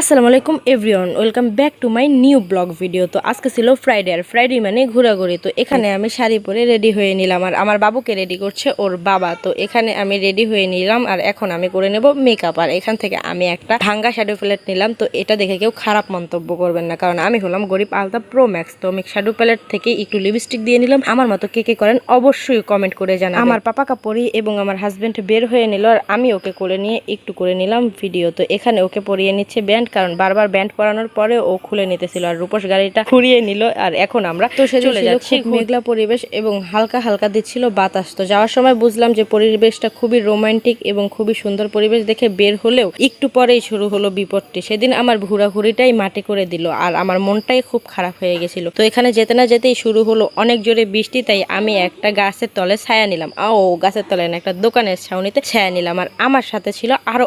আসসালামু আলাইকুম everyone, welcome back to my new blog video. তো আজকে ছিল ফ্রাইডে, আর ফ্রাইডে মানে ঘোরাঘুরি। তো এখানে আমি শাড়ি পরে রেডি হয়ে নিলাম, আর আমার বাবুকে রেডি করছে ওর বাবা। তো এখানে আমি রেডি হয়ে নিলাম, আর এখন আমি করে নেব মেকআপ আর এখান থেকে আমি একটা ভাঙ্গা শ্যাডো প্যালেট নিলাম, তো এটা দেখে কেউ খারাপ মন্তব্য করবেন না, কারণ আমি হলাম গরিব আলতা প্রো ম্যাক্স তো আমি শ্যাডো প্যালেট থেকে একটু লিপস্টিক দিয়ে নিলাম। আমার মতো কে কে করেন অবশ্যই কমেন্ট করে জানান আমার পাপা কাপড়ি এবং আমার হাজব্যান্ড বের হয়ে নিল, আর আমি ওকে করে নিয়ে একটু করে নিলাম ভিডিও তো এখানে ওকে পরিয়ে নিচ্ছে ব্যান্ড কারণ বারবার ব্যান্ড পরানোর পরে ও খুলে নিতেছিল আর রূপস গাড়িটা ঘুরিয়ে নিল আর এখন আমরা তো সে চলে যাচ্ছি মেঘলা পরিবেশ এবং হালকা হালকা দিচ্ছিল বাতাস। তো যাওয়ার সময় বুঝলাম যে পরিবেশটা খুবই রোমান্টিক এবং খুবই সুন্দর পরিবেশ দেখে বের হলেও একটু পরেই শুরু হলো বিপদটি। সেদিন আমার ঘোরাঘুরিটাই মাটি করে দিল আর আমার মনটাই খুব খারাপ হয়ে গেছিল। তো এখানে যেতে না যেতেই শুরু হলো অনেক জোরে বৃষ্টি তাই আমি একটা গাছের তলে ছায়া নিলাম। ও গাছের তলে না একটা দোকানের ছাউনিতে ছায়া নিলাম। আর আমার সাথে ছিল আরও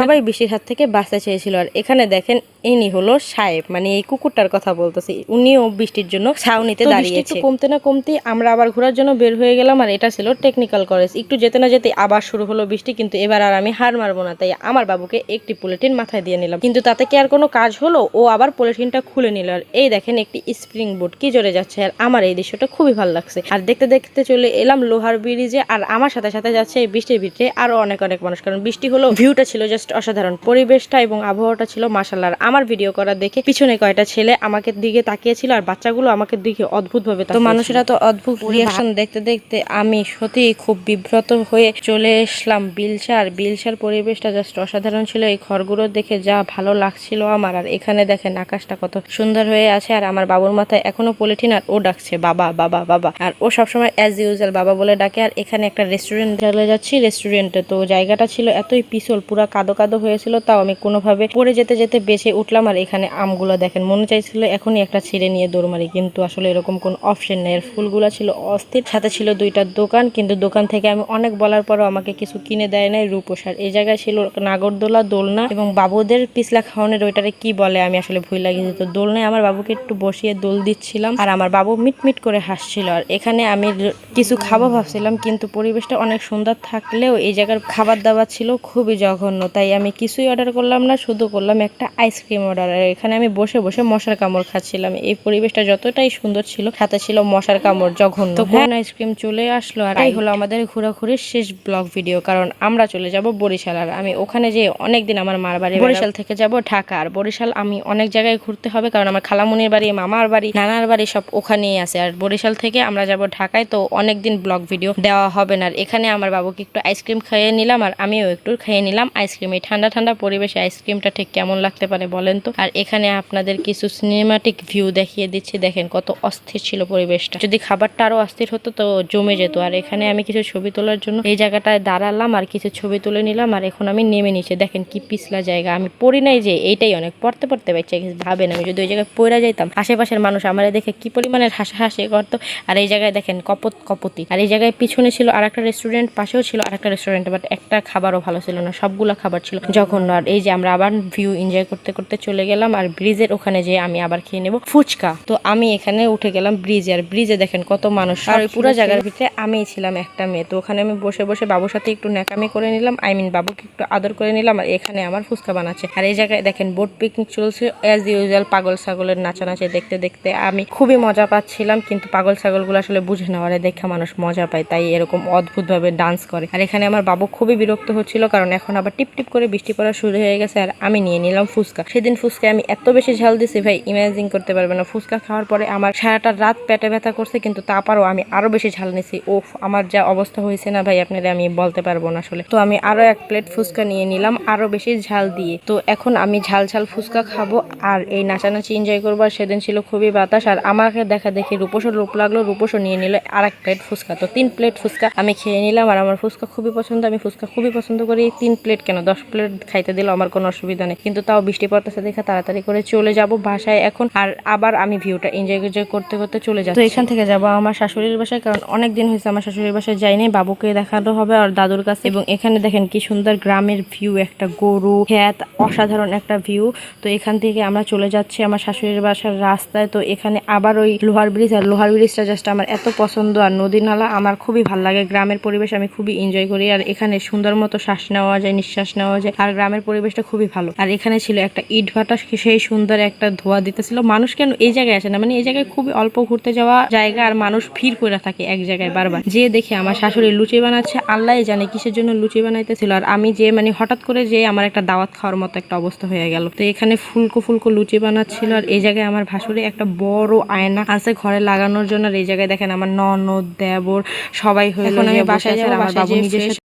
সবাই বৃষ্টির হাত থেকে বাঁচতে চেয়েছিল। আর এখানে দেখেন ইনি হলো সাহেব মানে এই কুকুরটার কথা বলতেছি। উনিও বৃষ্টির জন্য ছাউনিতে দাঁড়িয়েছে কমতে না কমতে আমরা আবার ঘোরার জন্য বের হয়ে গেলাম আর এটা ছিল টেকনিক্যাল কলেজ একটু যেতে না যেতে আবার শুরু হলো বৃষ্টি কিন্তু এবার আর আমি হার মারবো না তাই আমার বাবুকে একটি পলিথিন মাথায় দিয়ে নিলাম। কিন্তু তাতে কি আর কোনো কাজ হলো? ও আবার পলিথিনটা খুলে নিল আর এই দেখেন একটি স্প্রিং বোর্ড কি জোরে যাচ্ছে আর আমার এই দৃশ্যটা খুবই ভালো লাগছে। আর দেখতে দেখতে চলে এলাম লোহার ব্রিজে আর আমার সাথে সাথে যাচ্ছে এই বৃষ্টির ভিতরে আরও অনেক অনেক মানুষ কারণ বৃষ্টি হলো ভিউটা ছিল জাস্ট অসাধারণ। পরিবেশটা এবং আবহাওয়াটা ছিল মাসাল্লাহ আর আমার ভিডিও করা দেখে পিছনে কয়টা ছেলে আমাকে দিকে তাকিয়েছিল আর বাচ্চাগুলো আমাকে দিকে অদ্ভুত ভাবে তো মানুষেরা তো অদ্ভুত রিয়াকশন দেখতে দেখতে আমি সত্যি খুব বিব্রত হয়ে চলে এসলাম বিলসার বিলসার পরিবেশটা জাস্ট অসাধারণ ছিল। এই ঘরগুলো দেখে যা ভালো লাগছিল আমার। আর এখানে দেখেন আকাশটা কত সুন্দর হয়ে আছে। আর আমার বাবুর মাথায় এখনও পলিথিন আর ও ডাকছে বাবা বাবা বাবা। আর ও সবসময় অ্যাজ ইউজুয়াল বাবা বলে ডাকে। আর এখানে একটা রেস্টুরেন্ট চলে যাচ্ছি। রেস্টুরেন্টে তো জায়গাটা ছিল এতই পিছল পুরা কাদো কাদো হয়েছিল। তাও আমি কোনোভাবে পড়ে যেতে যেতে যেতে বেঁচে উঠলাম আর এখানে আমগুলো দেখেন। মনে চাইছিল এখনই একটা ছিঁড়ে নিয়ে দৌড় মারি কিন্তু আসলে এরকম কোন অপশন নেই। আর ফুলগুলো ছিল অস্থির। সাথে ছিল দুইটা দোকান, কিন্তু দোকান থেকে আমি অনেক বলার পরও আমাকে কিছু কিনে দেয় নাই রূপসার। এই জায়গায় ছিল নাগরদোলা দোলনা এবং বাবুদের পিছলা খাওয়ানোর ওইটারে কি বলে আমি আসলে ভুল লাগিয়েছি। তো দোলনায় আমার বাবুকে একটু বসিয়ে দোল দিচ্ছিলাম আর আমার বাবু মিটমিট করে হাসছিল। আর এখানে আমি কিছু খাব ভাবছিলাম, কিন্তু পরিবেশটা অনেক সুন্দর থাকলেও এই জায়গার খাবার দাবার ছিল খুবই জঘন্য। তাই আমি কিছুই অর্ডার করলাম না, শুধু করলাম একটা আইসক্রিম অর্ডার। আর এখানে আমি বসে বসে মশার কামড় খাচ্ছিলাম। এই পরিবেশটা যতটাই সুন্দর ছিল সাথে ছিল মশার কামড় জঘন্য। তো কোন আইসক্রিম চলে আসলো? আর এই হলো আমাদের ঘোরাঘুরির শেষ ব্লগ ভিডিও কারণ আমরা চলে যাব বরিশাল। আর আমি ওখানে যে অনেকদিন আমার মার বাড়ি বরিশাল থেকে যাব ঢাকা। আর বরিশাল আমি অনেক জায়গায় ঘুরতে হবে কারণ আমার খালামুনির বাড়ি মামার বাড়ি নানার বাড়ি সব ওখানেই আছে। আর বরিশাল থেকে আমরা যাব ঢাকায় তো অনেকদিন ব্লগ ভিডিও দেওয়া হবে না। আর এখানে আমার বাবুকে একটু আইসক্রিম খাইয়ে নিলাম আর আমিও একটু খেয়ে নিলাম আইসক্রিম। এই ঠান্ডা ঠান্ডা পরিবেশে আইসক্রিমটা ঠিক কেমন লাগতে পারে বলেন তো? আর এখানে আপনাদের কিছু সিনেমাটিক ভিউ দেখিয়ে দিচ্ছি। দেখেন কত অস্থির ছিল পরিবেশটা। যদি খাবারটা আরও অস্থির হতো তো জমে যেত। আর এখানে আমি কিছু ছবি তোলার জন্য এই জায়গাটায় দাঁড়ালাম আর কিছু ছবি তুলে নিলাম আর এখন আমি নেমে নিচে। দেখেন কি পিছলা জায়গা। আমি পড়ি নাই যে এইটাই অনেক। পড়তে পড়তে বাচ্চা ভাবেন আমি যদি ওই জায়গায় পড়ে যাইতাম, আশেপাশের মানুষ আমার দেখে কি পরিমাণের হাসা হাসি করতো। আর এই জায়গায় দেখেন কপত, কপতি। আর এই জায়গায় পিছনে ছিল আর একটা রেস্টুরেন্ট পাশেও ছিল আর একটা রেস্টুরেন্ট বাট একটা খাবারও ভালো ছিল না। সবগুলো খাবার ছিল যখন আর এই যে আমরা আবার ভিউ এনজয় করতে করতে চলে গেলাম আর ব্রিজের ওখানে যে আমি আবার খেয়ে নেব ফুচকা। তো আমি এখানে উঠে গেলাম ব্রিজে আর ব্রিজে দেখেন কত মানুষ। আর পুরো জায়গার ভিতরে আমিই ছিলাম একটা মেয়ে। তো ওখানে আমি বসে বসে বাবুর সাথে একটু ন্যাকামি করে নিলাম। আই মিন বাবুকে একটু আদর করে নিলাম আর এখানে আমার ফুচকা বানাচ্ছে। আর এই জায়গায় দেখেন বোট পিকনিক চলছে। অ্যাজ ইউজুয়াল পাগল ছাগলের নাচানাচি দেখতে দেখতে আমি খুবই মজা পাচ্ছিলাম, কিন্তু পাগল ছাগলগুলো আসলে বুঝে না। ওরা দেখে মানুষ মজা পায়, তাই এরকম অদ্ভুতভাবে ডান্স করে। আর এখানে আমার বাবু খুবই বিরক্ত হচ্ছিল, কারণ এখন আবার টিপ টিপ করে বৃষ্টি পড়া শুরু হয়ে গেছে আর আমি নিয়ে নিলাম। ফুচকা। সেদিন ফুচকা আমি এত বেশি ঝাল দিছি, ভাই ইমাজিন করতে পারবে না। ফুচকা খাওয়ার পরে আমার সারাটা রাত পেটে ব্যথা করছে, কিন্তু তারপরও আমি আরও বেশি ঝাল নিছি। ওফ আমার যা অবস্থা হয়েছে না, ভাই আপনারা আমি বলতে পারব না আসলে। তো আমি আরও এক প্লেট ফুচকা নিয়ে নিলাম, আরও বেশি ঝাল দিয়ে। তো এখন আমি ঝাল ঝাল ফুচকা খাব, আর এই নাচানাচি এনজয় করব, আর সেদিন ছিল খুবই বাতাস। আর আমাকে দেখা দেখি রূপসও রূপ লাগল, রূপসও নিয়ে নিল আর এক প্লেট ফুচকা। তো তিন প্লেট ফুচকা আমি খেয়ে নিলাম, আর আমার ফুচকা খুবই পছন্দ। আমি ফুচকা খুবই পছন্দ করি, তিন প্লেট কেন? দশ প্লেট খাইতে দিলে আমার কোনো অসুবিধা নেই। কিন্তু তাও বৃষ্টি পড়তেছে দেখে তাড়াতাড়ি করে চলে যাব বাসায় এখন। আর আবার আমি ভিউটা এনজয় এনজয় করতে করতে চলে যাচ্ছি। তো এখান থেকে যাব আমার শাশুড়ির বাসায় কারণ অনেক দিন হয়েছে আমার শাশুড়ির বাসায় যাইনি বাবুকে দেখানো হবে আর দাদুর কাছে। এবং এখানে দেখেন কি সুন্দর গ্রামের ভিউ একটা গরু ক্ষেত অসাধারণ একটা ভিউ তো এখান থেকে আমরা চলে যাচ্ছি আমার শাশুড়ির বাসার রাস্তায়। তো এখানে আবার ওই লোহার ব্রিজ আর লোহার ব্রিজটা জাস্ট আমার এত পছন্দ আর নদী নালা আমার খুবই ভালো লাগে। গ্রামের পরিবেশ আমি খুবই এনজয় করি আর এখানে সুন্দর মতো শ্বাস নেওয়া যায় নিঃশ্বাস নেওয়া যায় আর গ্রামের পরিবেশটা খুবই ভালো। আর এখানে এখানে ছিল একটা ইট ভাটা সেই সুন্দর একটা ধোয়া দিতেছিল। মানুষ কেন এই জায়গায় আসে না? মানে এই জায়গায় খুবই অল্প ঘুরতে যাওয়া জায়গা আর মানুষ ভিড় করে থাকে এক জায়গায় বারবার। যে দেখে আমার শাশুড়ি লুচি বানাচ্ছে আল্লাহ জানে কিসের জন্য লুচি বানাইতেছিল। আর আমি যে মানে হঠাৎ করে যে আমার একটা দাওয়াত খাওয়ার মতো একটা অবস্থা হয়ে গেল। তো এখানে ফুলকো ফুলকো লুচি বানাচ্ছিল। আর এই জায়গায় আমার ভাসুরে একটা বড় আয়না আছে ঘরে লাগানোর জন্য। আর এই জায়গায় দেখেন আমার ননদ দেবর সবাই হয়ে আমি বাসায় আমার বাবু নিজের